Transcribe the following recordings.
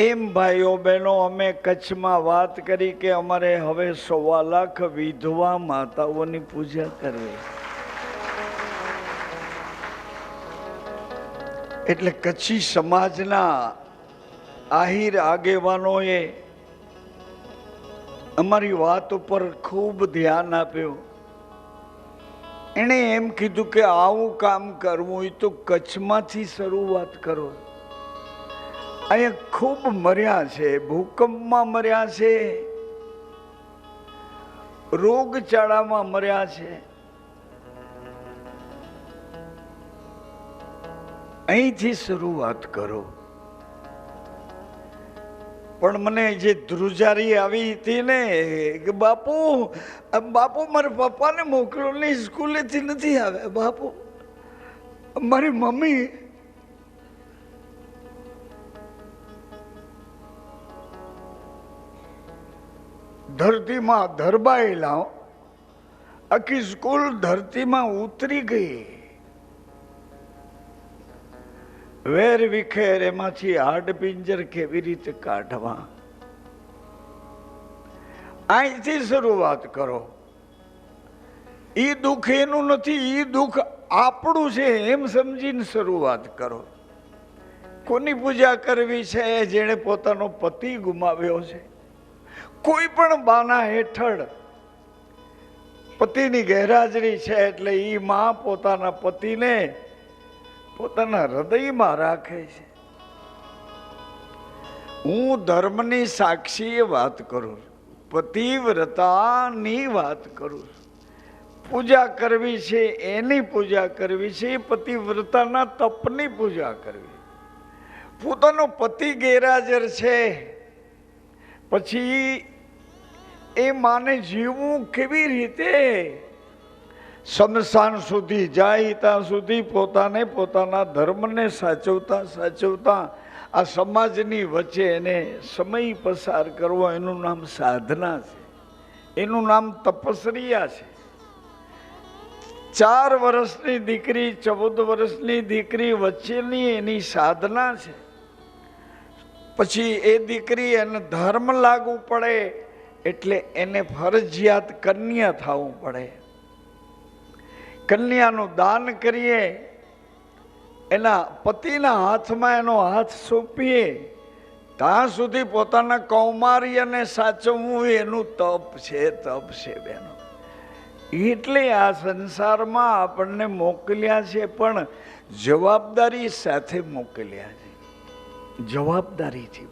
એમ ભાઈઓ બહેનો, અમે કચ્છમાં વાત કરી કે અમારે હવે સવા લાખ વિધવા માતાઓની પૂજા કરવી. એટલે કચ્છી સમાજના આહિર આગેવાનોએ અમારી વાત ઉપર ખૂબ ધ્યાન આપ્યું. એણે એમ કીધું કે આવું કામ કરવું હોય તો કચ્છમાંથી શરૂઆત કરો. અહીંયા ખૂબ મર્યા છે, ભૂકંપમાં મર્યા છે, રોગચાળામાં મર્યા છે. અહીંથી શરૂઆત કરો. પણ મને જે ધ્રુજારી આવી હતી ને, કે બાપુ બાપુ, મારા પપ્પાને મોકલો, ને સ્કૂલેથી નથી આવે બાપુ. મારી મમ્મી ધરતીમાં ધરબાયેલા આખી સ્કૂલ ધરતીમાં ઉતરી ગઈ. વેર વિખેર એમાંથી હાડ પિંજર કેવી રીતે કાઢવા? અહીંથી શરૂઆત કરો. એ દુઃખ એનું નથી એ દુઃખ આપણું છે એમ સમજીને શરૂઆત કરો. કોની પૂજા કરવી છે જેણે પોતાનો પતિ ગુમાવ્યો છે? કોઈ પણ બાના હેઠળ પતિની ગેરહાજરી છે એટલે એ માં પોતાના પતિને પોતાના હૃદયમાં રાખે છે. હું ધર્મની સાક્ષીએ વાત કરું. પતિવ્રતાની વાત કરું પૂજા કરવી છે એની પૂજા કરવી છે પતિવ્રતાના તપની પૂજા કરવી. પોતાનો પતિ ગેરહાજર છે. પછી એ માને જીવવું કેવી રીતે? સમસાન સુધી જાય, ત્યાં સુધી પોતાને પોતાના ધર્મને સાચવતા સાચવતા આ સમાજની વચ્ચે એને સમય પસાર કરવો, એનું નામ સાધના છે. એનું નામ તપસ્રિયા છે. ચાર વર્ષની દીકરી, ચૌદ વર્ષની દીકરી વચ્ચેની એની સાધના છે. પછી એ દીકરી એને ધર્મ લાગુ પડે એટલે એને ફરજિયાત કન્યા થવું પડે. કન્યાનું દાન કરીએ, એના પતિના હાથમાં એનો હાથ સોંપીએ, ત્યાં સુધી પોતાના કૌમાર્યને સાચવવું એનું તપ છે તપ છે બેનો. એટલે આ સંસારમાં આપણને મોકલ્યા છે, પણ જવાબદારી સાથે મોકલ્યા છે. જવાબદારીથી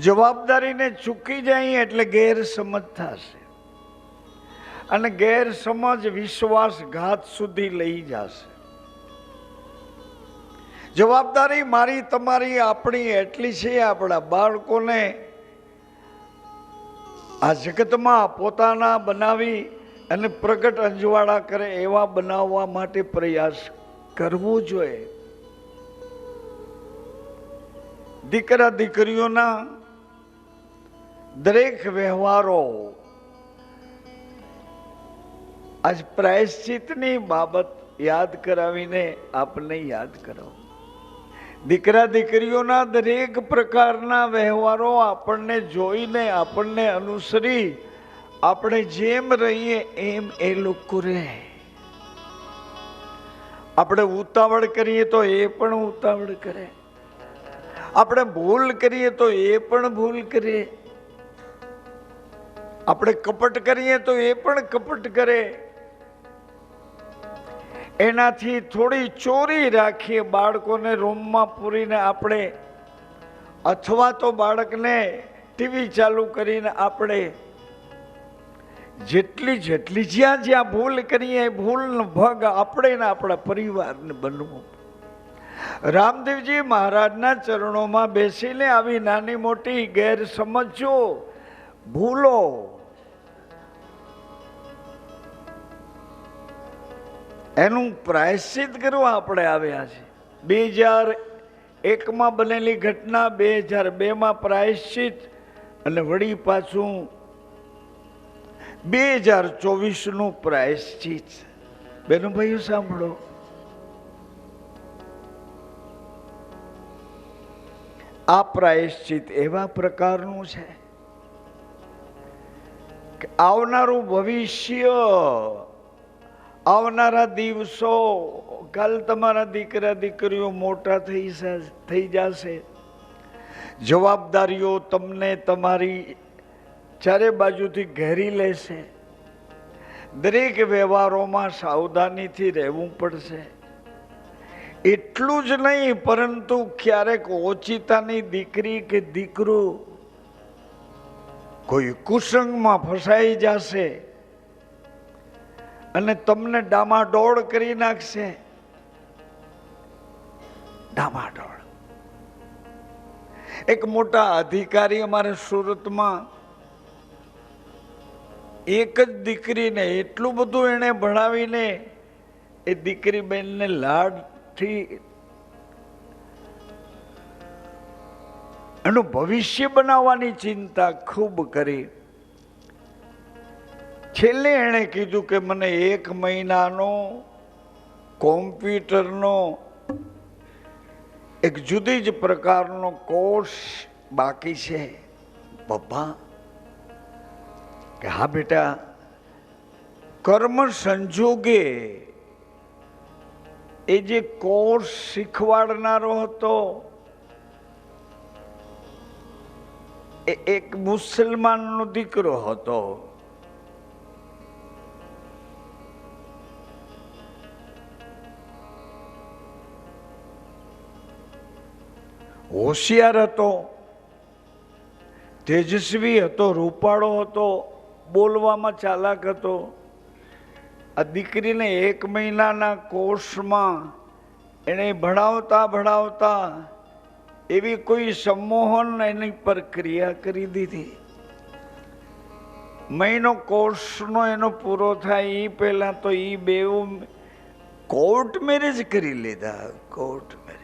જવાબદારીને ચૂકી જાય એટલે ગેરસમજ થશે. અને ગેરસમજ વિશ્વાસઘાત સુધી લઈ જશે. જવાબદારી મારી તમારી આપણી એટલી છે આપણા બાળકોને આ જગતમાં પોતાના બનાવી અને પ્રગટ અંજવાળા કરે એવા બનાવવા માટે પ્રયાસ કરવો જોઈએ. દીકરા દીકરીઓના દરેક વ્યવહારો આજ પ્રાયશ્ચિતની બાબત યાદ કરાવીને આપને યાદ કરો દીકરા દીકરીઓના દરેક પ્રકારના વ્યવહારો આપણને જોઈને, આપણને અનુસરી, આપણે જેમ રહીએ એમ એ લોકો રહે. આપણે ઉતાવળ કરીએ તો એ પણ ઉતાવળ કરે. આપણે ભૂલ કરીએ તો એ પણ ભૂલ કરે. આપણે કપટ કરીએ તો એ પણ કપટ કરે. એનાથી થોડી ચોરી રાખીએ બાળકોને રૂમમાં પૂરીને આપણે. અથવા તો બાળકને ટીવી ચાલુ કરીને આપણે જેટલી જેટલી જ્યાં જ્યાં ભૂલ કરીએ ભૂલનો ભગ આપણે ને આપણા પરિવારને બનવું. રામદેવજી મહારાજના ચરણોમાં બેસીને આવી નાની મોટી ગેરસમજો, ભૂલો, એનું પ્રાયશ્ચિત કરવા આપણે આવ્યા છે બે હજાર એકમાં બનેલી ઘટના બે હજાર બેમાં પ્રાયશ્ચિત અને વળી પાછું બે હજાર ચોવીસનું પ્રાયશ્ચિત. ભાઈઓ સાંભળો. આ પ્રાયશ્ચિત એવા પ્રકારનું છે કે આવનારું ભવિષ્ય, આવનારા દિવસો, કાલ તમારા દીકરા દીકરીઓ મોટા થઈ થઈ જશે. જવાબદારીઓ તમને તમારી ચારે બાજુથી ઘેરી લેશે દરેક વ્યવહારોમાં સાવધાનીથી રહેવું પડશે. એટલું જ નહીં, પરંતુ ક્યારેક ઓચિતાની દીકરી કે દીકરો કોઈ કુસંગમાં ફસાઈ જશે અને તમને ડામાડોળ કરી નાખશે. ડામાડોળ. એક મોટા અધિકારી અમારે સુરતમાં એક જ દીકરીને એટલું બધું એણે ભણાવીને એ દીકરી બેનને લાડથી એનું ભવિષ્ય બનાવવાની ચિંતા ખૂબ કરી. છેલ્લે એણે કીધું કે મને એક મહિનાનો કોમ્પ્યુટરનો એક જુદી જ પ્રકારનો કોર્સ બાકી છે. પપ્પા કે હા બેટા, કર્મ સંજોગે એ જે કોર્સ શીખવાડનારો હતો, એ એક મુસલમાનનો દીકરો હતો. હોશિયાર હતો, તેજસ્વી હતો, રૂપાળો હતો બોલવામાં ચાલાક હતો. આ દીકરીને એક મહિનાના કોર્સમાં એણે ભણાવતા ભણાવતા એવી કોઈ સંમોહન એની પર ક્રિયા કરી દીધી. મહિનો કોર્સનો એનો પૂરો થાય એ પહેલાં તો એ બેવ કોર્ટ મેરેજ કરી લીધા, કોર્ટ મેરેજ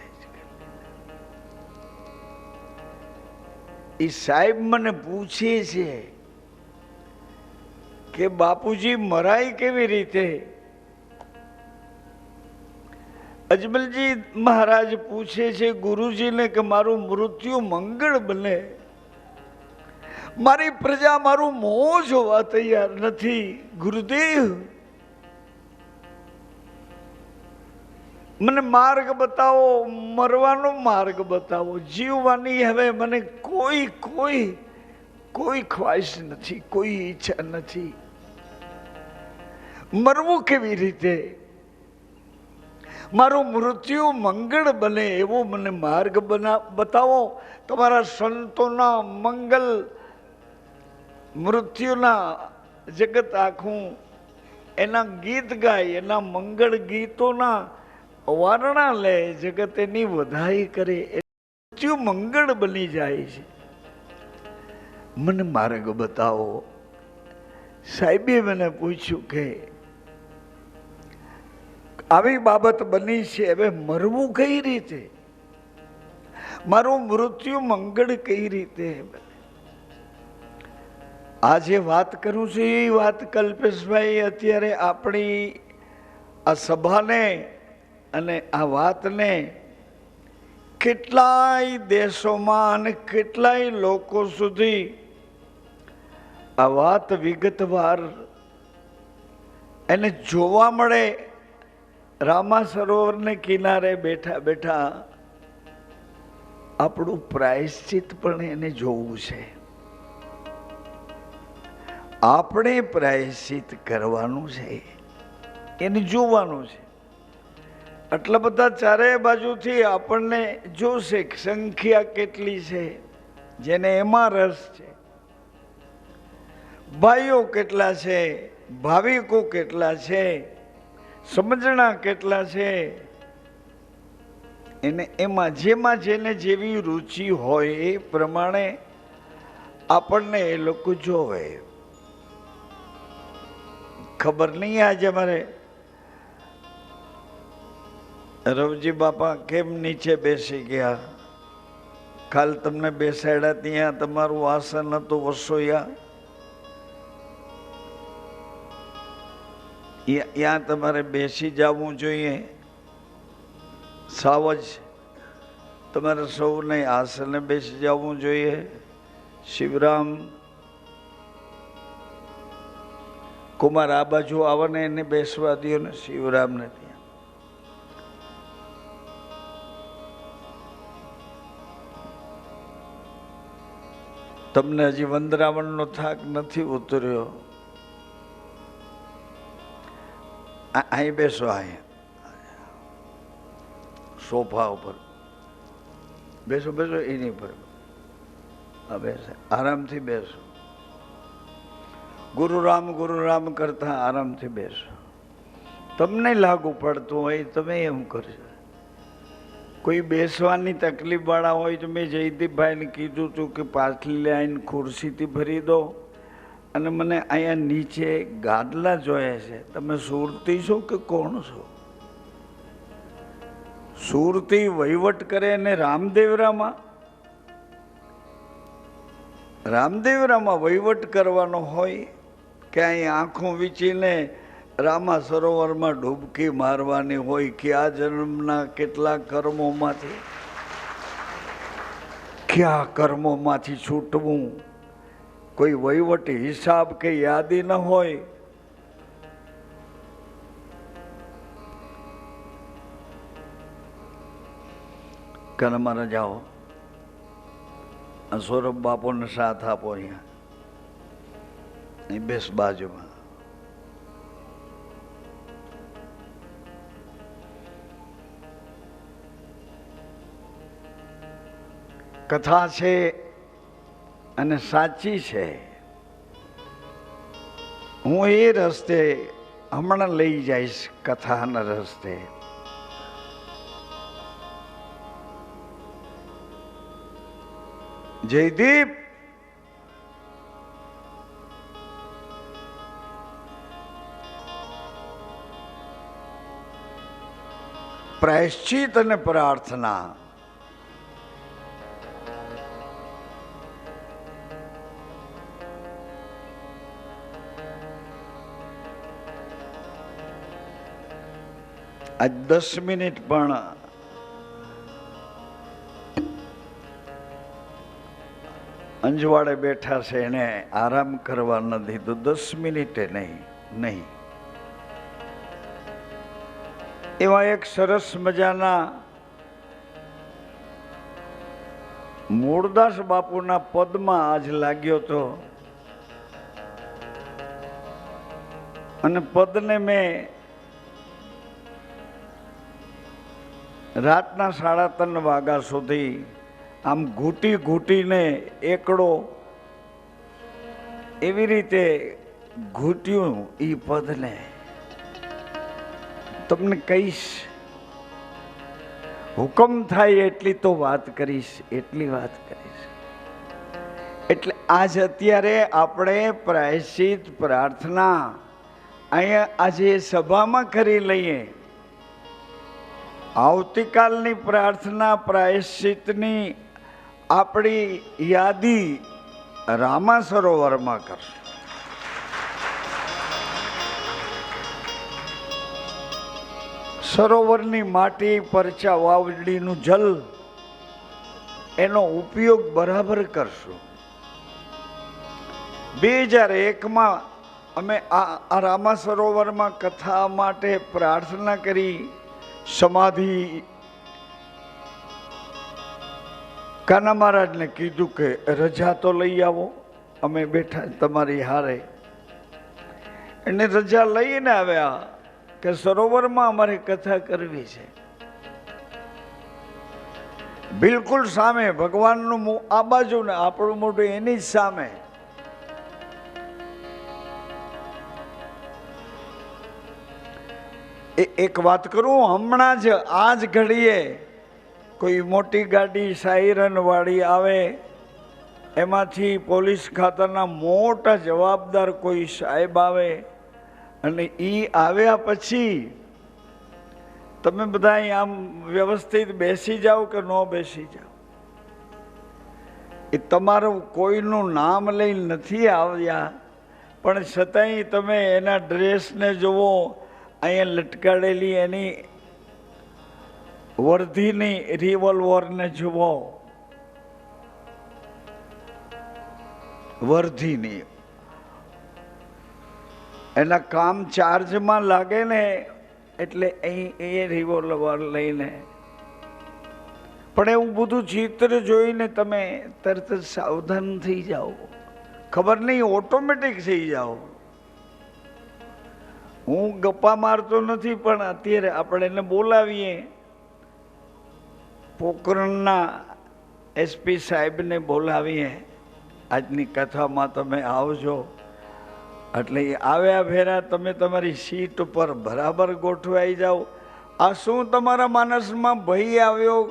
એ સાહેબ મને પૂછે છે કે બાપુજી મરાય કેવી રીતે? અજમલજી મહારાજ પૂછે છે ગુરુજીને કે મારું મૃત્યુ મંગળ બને. મારી પ્રજા મારું મોં જોવા તૈયાર નથી, ગુરુદેવ. મને માર્ગ બતાવો, મરવાનો માર્ગ બતાવો, જીવવાની હવે મને કોઈ કોઈ કોઈ ખ્વાહિશ નથી, કોઈ ઈચ્છા નથી. મરવું કેવી રીતે? મારું મૃત્યુ મંગળ બને એવો મને માર્ગ બના, બતાવો. તમારા સંતોના મંગલ મૃત્યુના જગત આખું એના ગીત ગાય, એના મંગળ ગીતોના વારણા લે, જગત એની વધાઈ કરે. મૃત્યુ મંગળ બની જાય છે. મને માર્ગ બતાવો. સાહેબે મને પૂછ્યું કે આવી બાબત બની છે. હવે મરવું કઈ રીતે? મારું મૃત્યુ મંગળ કઈ રીતે? આ આજે વાત કરું છું એ વાત કલ્પેશભાઈ, અત્યારે આપણી આ સભાને અને આ વાતને કેટલાય દેશોમાં અને કેટલાય લોકો સુધી આ વાત વિગતવાર એને જોવા મળે. રામા સરોવરને કિનારે બેઠા બેઠા આપણું પ્રાયશ્ચિત પણ એને જોવું છે. આપણે પ્રાયશ્ચિત કરવાનું છે. એને જોવાનું છે. આટલા બધા ચારેય બાજુથી આપણને જોશે સંખ્યા કેટલી છે, જેને એમાં રસ છે. ભાઈઓ કેટલા છે, ભાવિકો કેટલા છે સમજણા કેટલા છે? એને એમાં જેમાં જેને જેવી રુચિ હોય એ પ્રમાણે આપણને એ લોકો જોવે. ખબર નહીં આજે મારે. રવજી બાપા કેમ નીચે બેસી ગયા? કાલ તમને બેસાડ્યા ત્યાં તમારું આસન હતું વસોયા. ત્યાં તમારે બેસી જવું જોઈએ. સાવજ તમારે સૌને આસને બેસી જવું જોઈએ. શિવરામ, કુમાર, આ બાજુ આવે ને એને બેસવા દો ને શિવરામને ત્યાં. તમને હજી વંદરાવણનો થાક નથી ઉતર્યો. અહીં બેસો, અહીં. સોફા ઉપર. બેસો બેસો, એની પર બેસે. આરામથી બેસો. ગુરુ રામ ગુરુ રામ કરતા આરામથી બેસો. તમને લાગુ પડતું હોય, તમે એમ કરજો. કોઈ બેસવાની તકલીફવાળા હોય તો મેં જયદીપભાઈને કીધું હતું કે પાછલી લાઈન ખુરશીથી ભરી દો. અને મને અહીંયા નીચે ગાદલા જોયા છે. તમે સુરતી છો કે કોણ છો? સુરતી વહીવટ કરે ને રામદેવરામાં? રામદેવરામાં વહીવટ કરવાનો હોય કે અહીં આંખો વીંચીને રામા સરોવરમાં ડૂબકી મારવાની હોય કે આ જન્મના કેટલા કર્મોમાંથી? કયા કર્મોમાંથી છૂટવું? કોઈ વહીવટી હિસાબ કે યાદી ન હોય. કાલે મારે જાઓ, આ સૌરભ બાપુને સાથ આપો અહીંયા. અહીં બેસ બાજુમાં. કથા છે અને સાચી છે. હું એ રસ્તે હમણાં લઈ જઈશ કથાના રસ્તે. જયદીપ! પ્રાયશ્ચિત અને પ્રાર્થના. આજ દસ મિનિટ પણ અંજવાડે બેઠા છે, એને આરામ કરવા ન દીધો. દસ મિનિટે નહીં નહીં. એવા એક સરસ મજાના મૂળદાસ બાપુના પદમાં આજ લાગ્યો તો. અને પદને મેં રાતના સાડા ત્રણ વાગ્યા સુધી આમ ઘૂંટી ઘૂંટીને એકડો એવી રીતે ઘૂંટ્યું એ પદને. તમને કહીશ, હુકમ થાય એટલી તો વાત કરીશ, એટલી વાત કરીશ. એટલે આજ અત્યારે આપણે પ્રાયશ્ચિત પ્રાર્થના અહીંયા આજે સભામાં કરી લઈએ. આવતીકાલની પ્રાર્થના પ્રાયશ્ચિતની આપણી યાદી રામા સરોવરમાં કરશું. સરોવરની માટી પરચા વાવડીનું જલ એનો ઉપયોગ બરાબર કરશું. બે હજાર એકમાં અમે આ રામા સરોવરમાં કથા માટે પ્રાર્થના કરી સમાધિ કાના મહારાજને કીધું કે રજા તો લઈ આવો, અમે બેઠા તમારી હારે. એને રજા લઈને આવ્યા કે સરોવરમાં અમારે કથા કરવી છે. બિલકુલ સામે ભગવાનનું આ બાજુ ને આપણું મોઢું એની જ સામે. એ- એક વાત કરું, હમણાં જ આ જ ઘડીએ કોઈ મોટી ગાડી સાયરનવાળી આવે, એમાંથી પોલીસ ખાતાના મોટા જવાબદાર કોઈ સાહેબ આવે અને એ આવ્યા પછી તમે બધા આમ વ્યવસ્થિત બેસી જાઓ કે ન બેસી જાઓ? એ તમારું કોઈનું નામ લઈ નથી આવ્યા, પણ છતાંય તમે એના ડ્રેસને જુઓ અહીંયા લટકાડેલી એની વર્ધીની રિવોલ્વરને જુઓ. વર્ધીની. એના કામ ચાર્જમાં લાગે ને, એટલે અહીં એ રિવોલ્વર લઈને. પણ એવું બધું ચિત્ર જોઈને તમે તરત સાવધાન થઈ જાઓ. ખબર નહીં ઓટોમેટિક થઈ જાઓ. હું ગપ્પા મારતો નથી, પણ અત્યારે આપણે એને બોલાવીએ. પોકરણના એસપી સાહેબને બોલાવીએ. આજની કથામાં તમે આવજો. એટલે આવ્યા ભેરા તમે તમારી સીટ ઉપર બરાબર ગોઠવાઈ જાઓ. આ શું તમારા માનસમાં ભય આવ્યો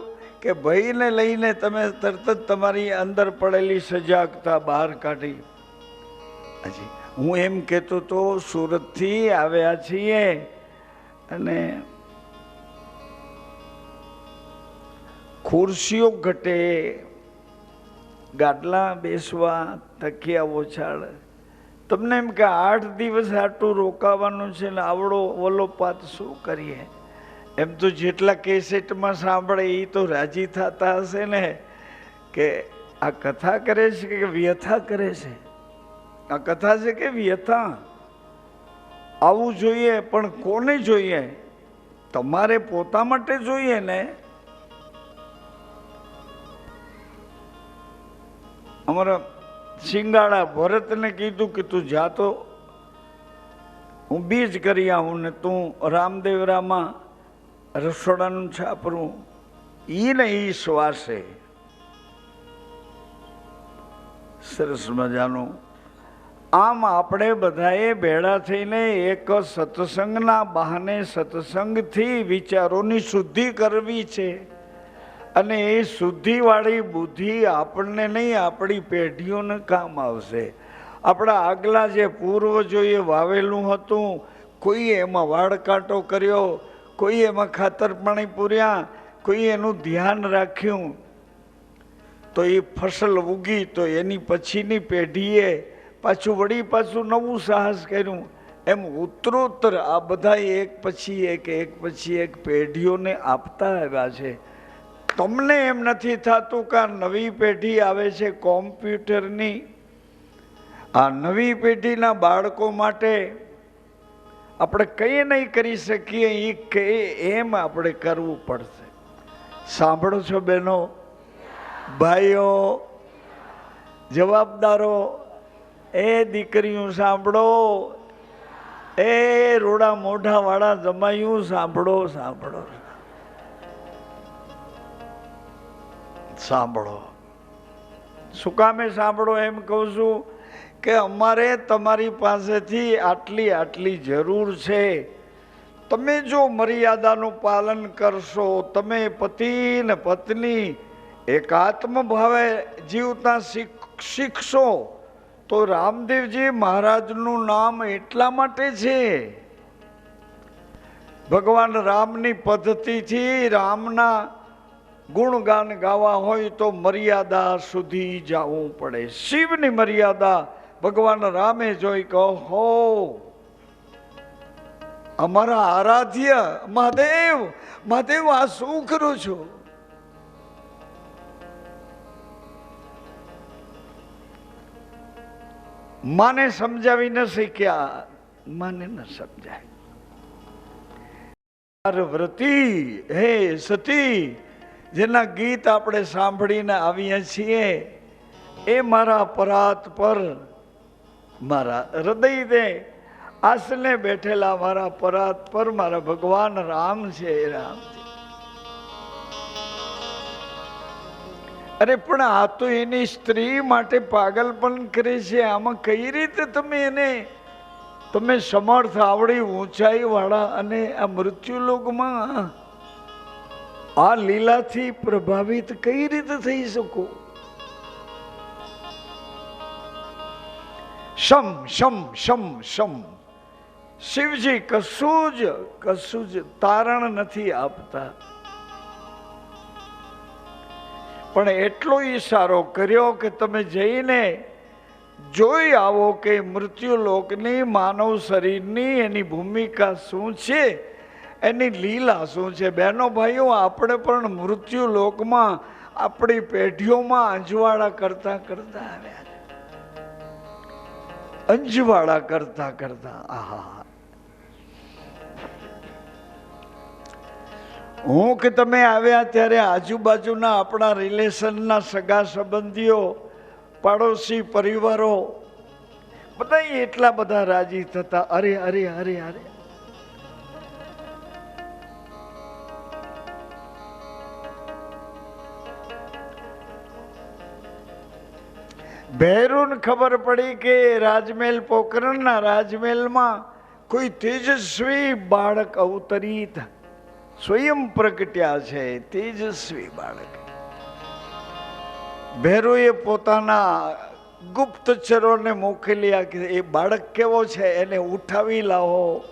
કે ભયને લઈને તમે તરત જ તમારી અંદર પડેલી સજાગતા બહાર કાઢી? હજી. હું એમ કહેતો તો સુરતથી આવ્યા છીએ અને ખુરશીઓ ઘટે, ગાડલા બેસવા, તકિયા ઓછાળ. તમને એમ કે આઠ દિવસ આટલું રોકાવાનું છે ને આવડો ઓલો પાત શું કરીએ? એમ તો જેટલા કેસેટમાં સાંભળે એ તો રાજી થતા હશે ને, કે આ કથા કરે છે કે વ્યથા કરે છે? આ કથા છે કેવી યથા આવું જોઈએ પણ કોને જોઈએ? તમારે પોતા માટે જોઈએ ને? અમારા સિંગાળા ભરતને કીધું કે તું જાતો હું બીજ કરી આવું ને તું રામદેવરામાં રસોડાનું છાપરું. ઈ ને ઈ શ્વાસે સરસ મજાનું. આમ આપણે બધાએ ભેળા થઈને એક સત્સંગના બહાને સત્સંગથી વિચારોની શુદ્ધિ કરવી છે. અને એ શુદ્ધિવાળી બુદ્ધિ આપણને નહીં, આપણી પેઢીઓને કામ આવશે. આપણા આગલા જે પૂર્વજોએ વાવેલું હતું, કોઈ એમાં વાળકાંટો કર્યો, કોઈ એમાં ખાતર પાણી પૂર્યા, કોઈ એનું ધ્યાન રાખ્યું, તો એ ફસલ ઉગી, તો એની પછીની પેઢીએ પાછું વળી પાછું નવું સાહસ કર્યું. એમ ઉત્તરોત્તર આ બધા એક પછી એક એક પછી એક પેઢીઓને આપતા આવ્યા છે. તમને એમ નથી થતું કે આ નવી પેઢી આવે છે કોમ્પ્યુટરની? આ નવી પેઢીના બાળકો માટે આપણે કંઈ નહીં કરી શકીએ એ કે એમ આપણે કરવું પડશે. સાંભળો છો બહેનો. ભાઈઓ, જવાબદારો એ દીકરીઓ સાંભળો. એ રોડા મોઢાવાળા જમાયું સાંભળો સાંભળો. સાંભળો. શું કામે સાંભળો એમ કહું છું કે અમારે તમારી પાસેથી આટલી આટલી જરૂર છે. તમે જો મર્યાદાનું પાલન કરશો, તમે પતિ ને પત્ની એકાત્મ ભાવે જીવતા શીખ, શીખશો. તો રામદેવજી મહારાજનું નામ એટલા માટે છે? ભગવાન રામની પદ્ધતિથી રામના ગુણગાન ગાવા હોય તો મર્યાદા સુધી જવું પડે. શિવની મર્યાદા ભગવાન રામે જોઈ કહો અમારા આરાધ્ય મહાદેવ મહાદેવ આ શું કરું છું? માને સમજાવી ન શીખ્યા. માને ન સમજાય. વ્રતી હે સતી, જેના ગીત આપણે સાંભળીને આવીએ છીએ, એ મારા પરાત પર મારા હૃદય દે. આસને બેઠેલા મારા પરાત પર મારા ભગવાન રામ છે રામ. છે અરે, પણ આ તો એની સ્ત્રી માટે પાગલપણ કરે છે. આમાં કઈ રીતે તમે એને, તમે સમર્થ આવડી ઊંચાઈ વાળા અને આ મૃત્યુલોકમાં આ લીલાથી પ્રભાવિત કઈ રીતે થઈ શકો? શમ શમ શમ શમ. શિવજી કશું જ કશું જ તારણ નથી આપતા. પણ એટલો ઈશારો કર્યો કે તમે જઈને જોઈ આવો કે મૃત્યુલોકની માનવ શરીરની એની ભૂમિકા શું છે, એની લીલા શું છે. બહેનો ભાઈઓ, આપણે પણ મૃત્યુલોકમાં આપણી પેઢીઓમાં અંજવાળા કરતા કરતા આવ્યા અંજવાળા કરતા કરતા, આહા. હું કે તમે આવ્યા ત્યારે આજુબાજુના આપણા રિલેશનના સગા સંબંધીઓ, પાડોશી પરિવારો બધા એટલા બધા રાજી થતા, અરે અરે અરે અરે. ભૈરુન ખબર પડી કે રાજમહેલ પોખરણના રાજમહેલમાં કોઈ તેજસ્વી બાળક અવતરિત સ્વયં પ્રગટ્યા છે તેજસ્વી બાળક. ભૈરુએ પોતાના ગુપ્તચરોને મોકલ્યા કે એ બાળક કેવો છે એને ઉઠાવી લાવો.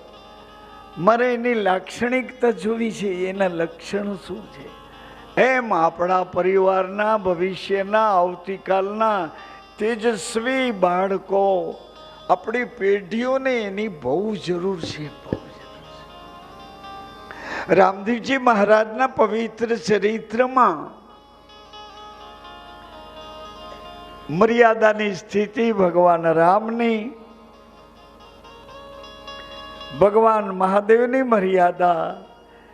મારે એની લાક્ષણિકતા જોવી છે, એના લક્ષણ શું છે? એમ આપણા પરિવારના, ભવિષ્યના, આવતીકાલના તેજસ્વી બાળકો આપણી પેઢીઓને એની બહુ જરૂર છે. બહુ રામદેવજી મહારાજના પવિત્ર ચરિત્રમાં મર્યાદાની સ્થિતિ ભગવાન રામની, ભગવાન મહાદેવની મર્યાદા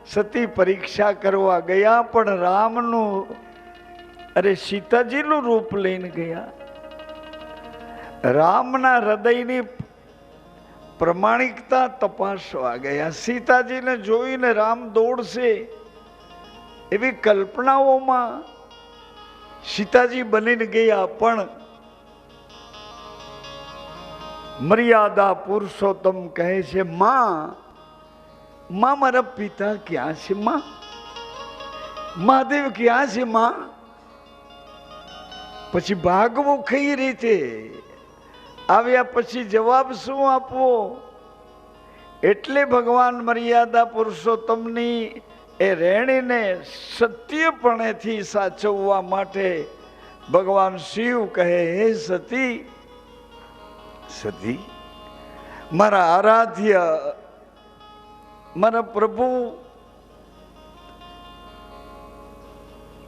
સતી પરીક્ષા કરવા ગયા, પણ રામનું, અરે સીતાજીનું રૂપ લઈને ગયા. રામના હૃદયની પ્રમાણિકતા તપાસવા ગયા. સીતાજીને જોઈને રામ દોડશે એવી કલ્પનાઓમાં સીતાજી બનીને ગયા, પણ મર્યાદા પુરુષોત્તમ કહે છે, માં માં મારા પિતા ક્યાં છે, માં? મહાદેવ ક્યાં છે, માં? પછી ભાગવું કઈ રીતે? આવ્યા પછી જવાબ શું આપવો? એટલે ભગવાન મર્યાદા પુરુષોત્તમની એ રેણીને સત્યપણેથી સાચવવા માટે ભગવાન શિવ કહે, હે સતી સતી, મારા આરાધ્ય, મારા પ્રભુ,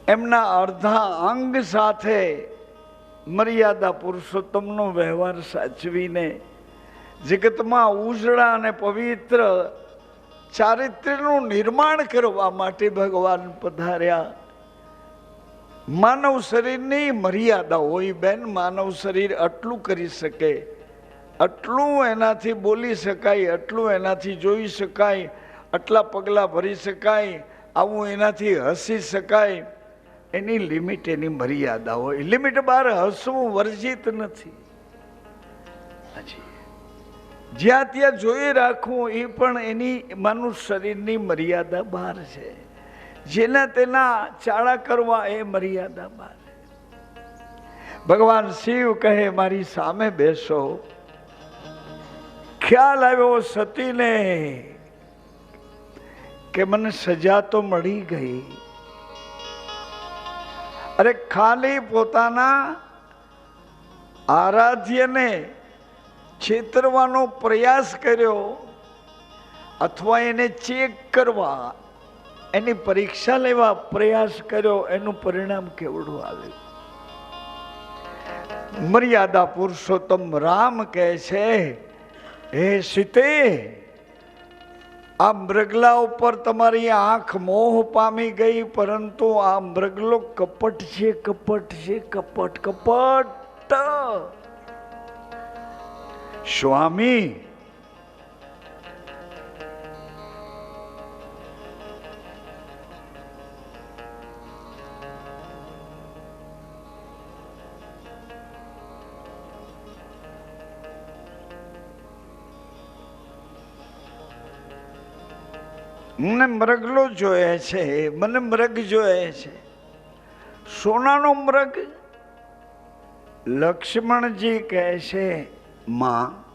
એમના અડધા અંગ સાથે મર્યાદા પુરુષોત્તમનો વ્યવહાર સાચવીને જગતમાં ઉજળા અને પવિત્ર ચારિત્ર્યનું નિર્માણ કરવા માટે ભગવાન પધાર્યા. માનવ શરીરની મર્યાદા હોય બેન, માનવ શરીર આટલું કરી શકે, આટલું એનાથી બોલી શકાય, આટલું એનાથી જોઈ શકાય, આટલા પગલાં ભરી શકાય, આવું એનાથી હસી શકાય. એની લિમિટ, એની મર્યાદા હોય લિમિટ બહાર હસવું વર્જિત નથી. જ્યાં ત્યાં જોઈ રાખવું, એ પણ એની માનું શરીરની મર્યાદા બહાર છે. જેના તેના ચાળા કરવા એ મર્યાદા બહાર ભગવાન શિવ કહે, મારી સામે બેસો. ખ્યાલ આવ્યો સતીને કે મને સજા તો મળી ગઈ. અરે ખાલી પોતાના આરાધ્યને છેતરવાનો પ્રયાસ કર્યો અથવા એને ચેક કરવા, એની પરીક્ષા લેવા પ્રયાસ કર્યો, એનું પરિણામ કેવડું આવ્યું મર્યાદા પુરુષોત્તમ રામ કહે છે, હે સીતે આ મૃગલા ઉપર તમારી આંખ મોહ પામી ગઈ, પરંતુ આ મૃગલો કપટ છે કપટ છે, કપટ કપટ. સ્વામી મને મૃગલો જોયે છે, મને મૃગ જોયે છે. સોનાનો મૃગ લક્ષ્મણજી કહે છે, માં,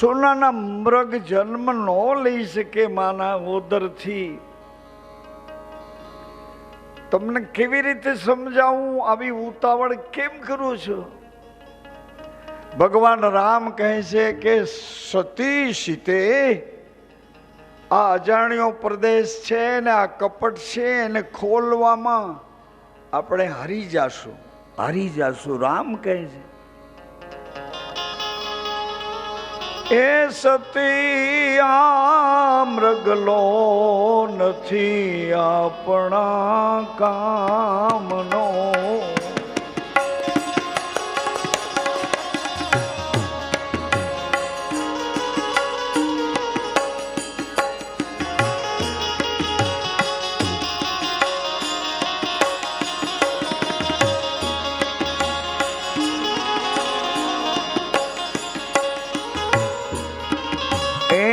સોનાના મૃગ જન્મ ન લઈ શકે માના ઓદરથી તમને કેવી રીતે સમજાવું? આવી ઉતાવળ કેમ કરું છું? ભગવાન રામ કહે છે કે, સતી સીતે આ અજાણ્યો પ્રદેશ છે ને આ કપટ છે એને ખોલવામાં આપણે હારી જાશું. હારી જાશું. રામ કહે છે. એ સતી મૃગલો નથી આપણા કામનો.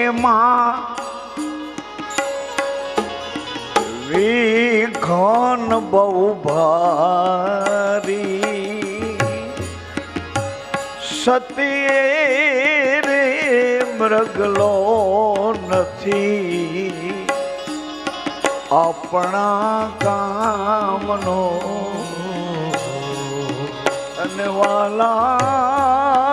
એમાં વિઘન બહુ ભારી. સતી રે મૃગલો નથી. આપણા કામનો અને વાલા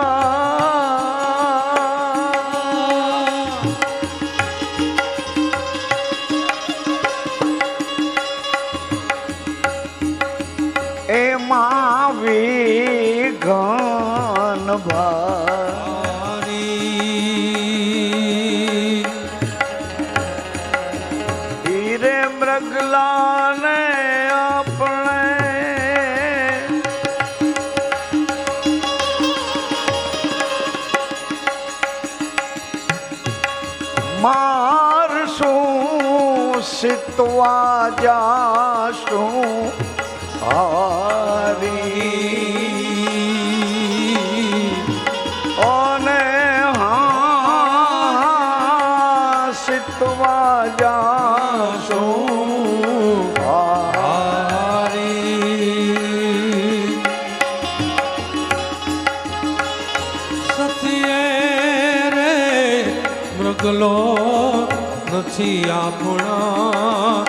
નથી આપણા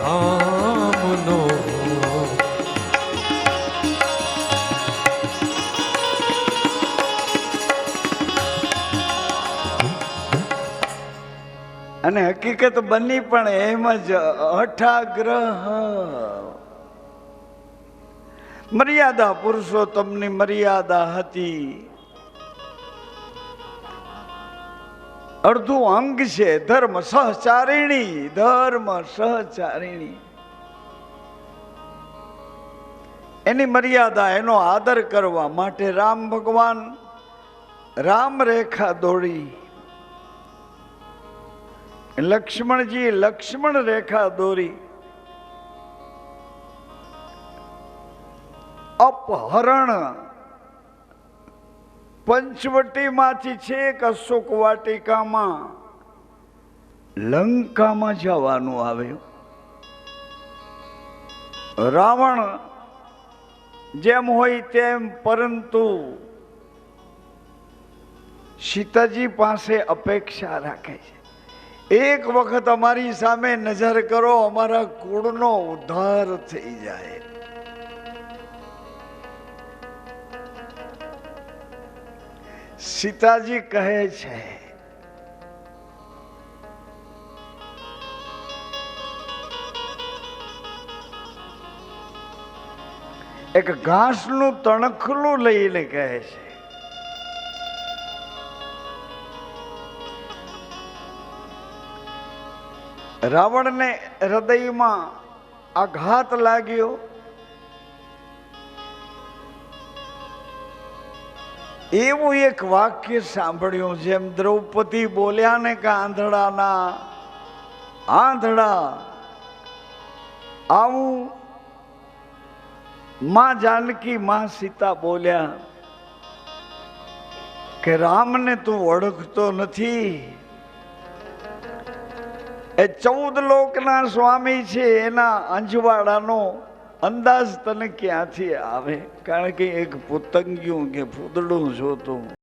કામનો. અને હકીકત બની પણ એમ જ અઠાગ્રહ મર્યાદા પુરુષોત્તમની મર્યાદા હતી. અડધું અંગ છે, ધર્મ સહચારિણી ધર્મ સહચારિણી. એની મર્યાદા એનો આદર કરવા માટે રામ ભગવાન રામ રેખા દોડી. લક્ષ્મણજી લક્ષ્મણ રેખા દોરી. અપહરણ પંચવટીમાંથી છેક અશોક વાટિકામાં લંકામાં જવાનું આવ્યું. રાવણ જેમ હોય તેમ પરંતુ સીતાજી પાસે અપેક્ષા રાખે છે. એક વખત અમારી સામે નજર કરો, અમારા કુળનો ઉદ્ધાર થઈ જાય. સીતાજી કહે છે એક ઘાસનું તણખલું લઈને કહે છે રાવણને હૃદયમાં આઘાત લાગ્યો. એવું એક વાક્ય સાંભળ્યું જેમ દ્રૌપદી બોલ્યા ને કે, આંધળાના, આંધળા, આવું. માં જાનકી, માં સીતા બોલ્યા કે, રામને તું ઓળખતો નથી. એ ચૌદ લોકના સ્વામી છે, એના અંજવાડાનો અંદાજ તને ક્યાંથી આવે? કારણ કે એક પુતંગિયું કે પૂતળું જોતું.